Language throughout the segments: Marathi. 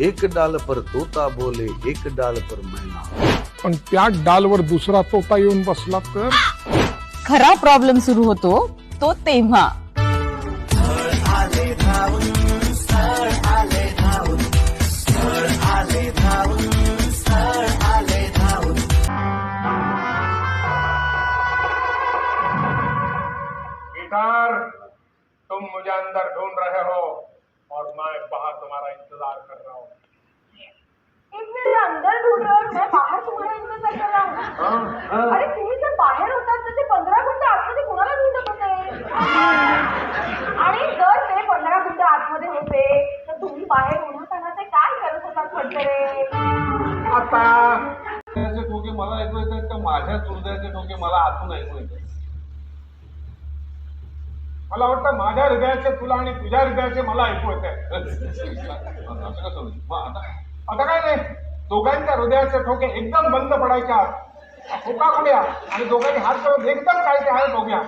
एक डाल पर तोता बोले एक डाल पर मैना। पण त्या डालवर दुसरा तोता येऊन बसला तर? खरा प्रॉब्लेम सुरू होतो तो तेव्हा. गिटार तुम मुझे अंदर ढूंढ रहे हो। और मैं बाहर तुम्हारा इंतजार कर रहा हूँ। एक मिनिट अंदर ढूंढ रहे हो और मैं बाहर तुम्हाला इंतजार कर रहा हूँ। अरे तुम्ही जर बाहेर होतात तर ते पंधरा आतमध्ये कुणाला ढूंढत होते? आणि जर ते पंधरा आतमध्ये होते तर तुम्ही बाहेर आणा काय करत आता हृदयाचे ठोके मला ऐकू येतात का? माझ्या हृदयाचे ठोके मला आतून ऐकू येतात मला वाटतं माझ्या हृदयाचे तुला आणि तुझ्या हृदयाचे मला ऐकू येत आहे आता काय नाही दोघांच्या हृदयाचे ठोके एकदम बंद पडायच्या. ठोका खोड्या आणि दोघांनी हात करून एकदम काय ते हात बघूया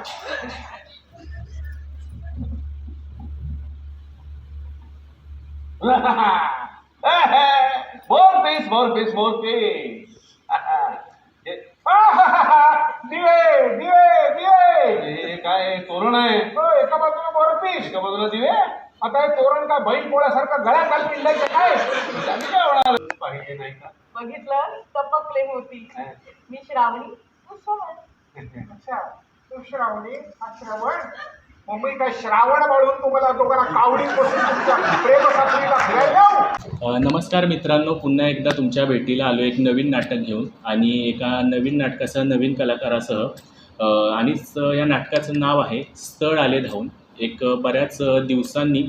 मोर पीस मोर पीस मोर पीस दिवे दिवे दिवे हे काय तोरण आहे हो, एका बाजूला बाजूला दिवे? आता हे तोरण काय बैल पोळ्यासारखं गळ्यात घालून पिंडायचं काय? त्यांनी काय होणार? पाहिजे नाही का? बघितलं? टपक प्रेम होती. मी श्रावणी तू श्रवण. अच्छा. तू श्रावणी हा श्रवण? मग मी काय श्रावण बाळून तुम्हाला दोघांना कावडी बसून तुमच्या फिरायला अ, नमस्कार मित्रांनो. पुन्हा एकदा तुमच्या भेटीला आलो एक नवीन नाटक घेऊन आणि एका नवीन नाटकासह नवीन कलाकारासह. अ, आणि स- या नाटकाचं नाव आहे स्थळ आले धावून. एक बऱ्याच दिवसांनी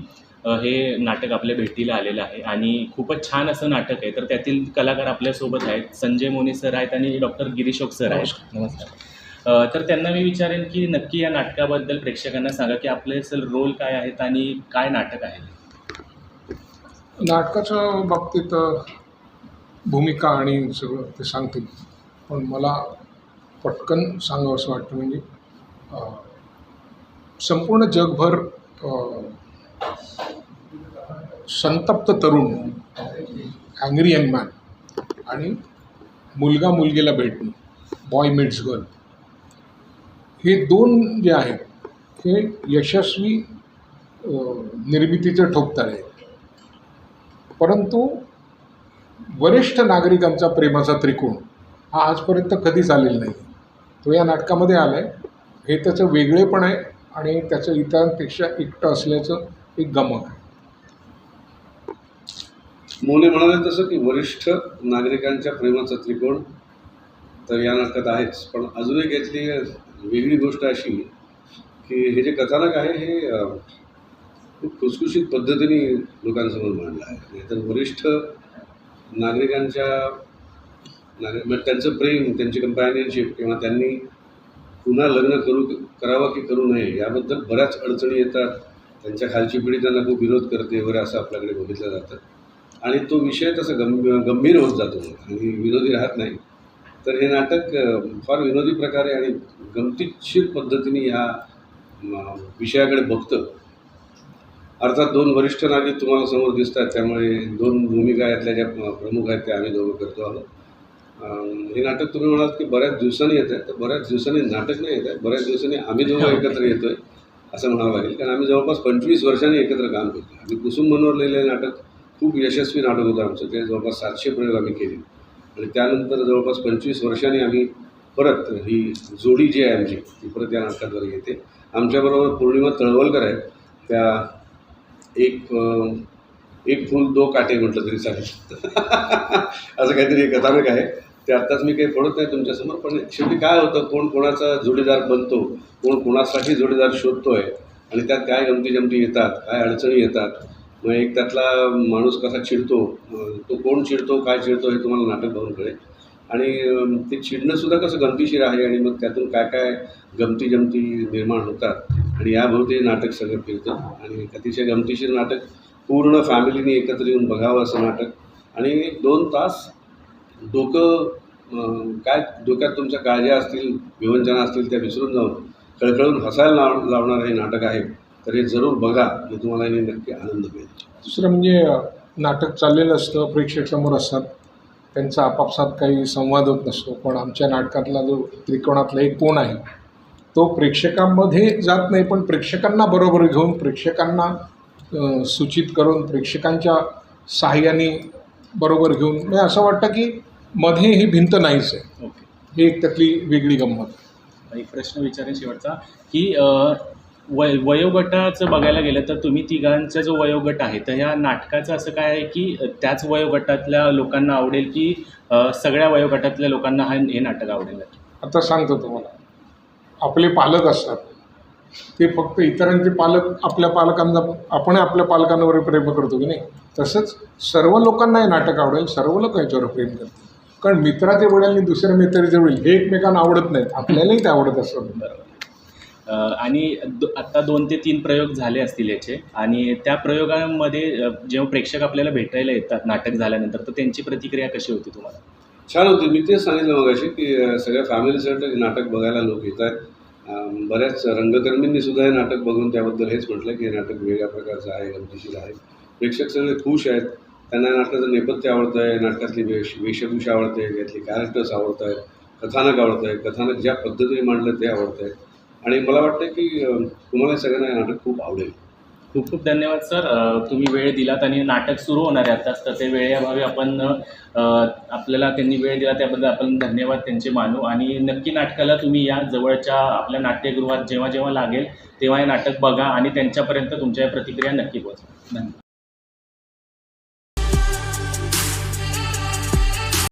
हे नाटक आपल्या भेटीला आलेलं आहे आणि खूपच छान असं नाटक आहे. तर त्यातील कलाकार आपल्यासोबत आहेत. संजय मोने सर आहेत आणि डॉक्टर गिरीशोक सर आहेत. नमस्कार. तर त्यांना मी विचारेन की नक्की या नाटकाबद्दल प्रेक्षकांना सांगा की आपले सर रोल काय आहेत आणि काय नाटक आहे? नाटकाच्या बाबतीत भूमिका आणि सगळं ते सांगतील. पण मला पटकन सांगावं असं वाटतं म्हणजे संपूर्ण जगभर संतप्त तरुण अँग्री यंग मॅन आणि मुलगा मुलगीला भेटणे बॉय मिट्स गर्ल हे दोन जे आहेत हे यशस्वी निर्मितीचे ठोकताळे आहेत. परंतु वरिष्ठ नागरिकांचा प्रेमाचा त्रिकोण हा आजपर्यंत कधीच आलेला नाही. तो या नाटकामध्ये आला आहे हे त्याचं वेगळेपण आहे. आणि त्याचं इतरांपेक्षा एकटं असल्याचं एक गमक आहे. मोने म्हणाले तसं की वरिष्ठ नागरिकांच्या प्रेमाचा त्रिकोण तर या नाटकात आहेच पण अजून एक यातली वेगळी गोष्ट अशी की हे जे कथानक आहे हे खूप खुसखुशीत पद्धतीने लोकांसमोर मांडलं आहे. नाहीतर वरिष्ठ नागरिकांच्या नागरिक म्हणजे त्यांचं प्रेम त्यांची कंपॅनियनशिप किंवा त्यांनी पुन्हा लग्न करू करावं की करू नये याबद्दल बऱ्याच अडचणी येतात. त्यांच्या खालची पिढी त्यांना खूप विरोध करते वगैरे असं आपल्याकडे बघितलं जातं. आणि तो विषय तसा गंभ गंभीर होत जातो आणि विनोदी राहत नाही. तर हे नाटक फार विनोदी प्रकारे आणि गमतीशीर पद्धतीने ह्या विषयाकडे बघतं. अर्थात दोन वरिष्ठ नागरिक तुम्हाला समोर दिसतात त्यामुळे दोन भूमिका यातल्या ज्या प्रमुख आहेत त्या आम्ही दोघं करतो आहोत. हे नाटक तुम्ही म्हणाल की बऱ्याच दिवसांनी येत आहे. तर बऱ्याच दिवसांनी नाटक नाही येत आहे. बऱ्याच दिवसांनी आम्ही जेव्हा एकत्र येतोय असं म्हणावं लागेल. कारण आम्ही जवळपास पंचवीस वर्षांनी एकत्र काम करतो आम्ही कुसुम मनोहर लिहिलेलं नाटक खूप यशस्वी नाटक होतं आमचं. ते जवळपास सातशे प्रयोग आम्ही केले. आणि त्यानंतर जवळपास पंचवीस वर्षांनी आम्ही परत ही जोडी जी आहे आमची ती परत या नाटकाद्वारे येते. आमच्याबरोबर पौर्णिमा तळवलकर आहेत. त्या एक एक फूल दो काटे म्हटलं तरी चालेल. असं काहीतरी एक कथानक आहे. ते आत्ताच मी काही फोडत नाही तुमच्यासमोर पण शेवटी काय होतं कोण कोणाचा जोडीदार बनतो कोण कोणासाठी जोडीदार आहे आणि त्यात काय गमती जमती येतात काय अडचणी येतात मग एक त्यातला माणूस कसा चिडतो तो कोण चिडतो काय चिडतो हे तुम्हाला नाटक बघून कळेल. आणि ते चिडणंसुद्धा कसं गमतीशीर आहे आणि मग त्यातून काय काय गमती जमती निर्माण होतात आणि याभोवती नाटक सगळं फिरतं. आणि अतिशय गमतीशीर नाटक पूर्ण फॅमिलीने एकत्र येऊन बघावं असं नाटक. आणि दोन तास डोकं काय डोक्यात तुमच्या काळज्या असतील विवंचना असतील त्या विसरून जाऊन कळकळून हसायला लाव लावणारं हे नाटक आहे तर हे जरूर बघा आणि तुम्हाला याने नक्की आनंद मिळेल दुसरं म्हणजे नाटक चाललेलं असतं प्रेक्षक समोर असतात त्यांचा आपापसात काही संवाद होत नसतो पण आमच्या नाटकातला जो त्रिकोणातला एक कोण आहे तो प्रेक्षकांमध्ये जात नाही पण प्रेक्षकांना बरोबर घेऊन प्रेक्षकांना सूचित करून प्रेक्षकांच्या सहाय्याने बरोबर घेऊन म्हणजे असं वाटतं की मध्ये ही भिंत नाहीच आहे. ओके. ही एक त्यातली वेगळी गंमत एक प्रश्न विचारेन शेवटचा की अ, वय वयोगटाचं बघायला गेलं तर तुम्ही तिघांचा जो वयोगट आहे तर ह्या नाटकाचं असं काय आहे की त्याच वयोगटातल्या लोकांना आवडेल की अ, सगळ्या वयोगटातल्या लोकांना हा हे नाटक आवडेल? आता सांगतो तुम्हाला. आपले पालक असतात. ते फक्त इतरांचे पालक आपल्या पालकांना आपण आपल्या पालकांवर प्रेम करतो की नाही. तसंच सर्व लोकांना हे नाटक आवडेल सर्व लोक याच्यावर प्रेम करतील. कारण मित्राचे वडील आणि दुसऱ्या मित्राचे वडील हे एकमेकांना आवडत नाहीत. आपल्यालाही ते आवडत असतात बरोबर. आणि दो आता दोन ते तीन प्रयोग झाले असतील याचे. आणि त्या प्रयोगांमध्ये जेव्हा प्रेक्षक आपल्याला भेटायला येतात नाटक झाल्यानंतर तर त्यांची प्रतिक्रिया कशी होती तुम्हाला? छान होती. मी तेच सांगितलं मगाशी की अं, सगळ्या फॅमिलीसाठी नाटक बघायला लोक येत आहेत बऱ्याच रंगकर्मींनी सुद्धा हे नाटक बघून त्याबद्दल हेच म्हटलं की हे नाटक वेगळ्या प्रकारचं आहे गमतीशीर आहे. प्रेक्षक सगळे खुश आहेत. त्यांना नाटकाचं नेपथ्य आवडतं आहे नाटकातली वेश वेशभूषा आवडते यातली कॅरेक्टर्स आवडत आहेत कथानक आवडतं आहे कथानक ज्या पद्धतीने मांडलं ते आवडतं आहे आणि मला वाटतं की तुम्हाला सगळ्यांना हे नाटक खूप आवडेल. खूप खूप धन्यवाद सर. तुम्ही वेळ दिलात आणि नाटक सुरू होणार आहे आताच तर ते वेळेअभावी आपण आपल्याला त्यांनी वेळ दिला त्याबद्दल आपण धन्यवाद त्यांचे मानू. आणि नक्की नाटकाला तुम्ही या जवळच्या आपल्या नाट्यगृहात जेव्हा जेव्हा लागेल तेव्हा हे नाटक बघा आणि त्यांच्यापर्यंत तुमच्या प्रतिक्रिया नक्की पोहोचवा धन्यवाद.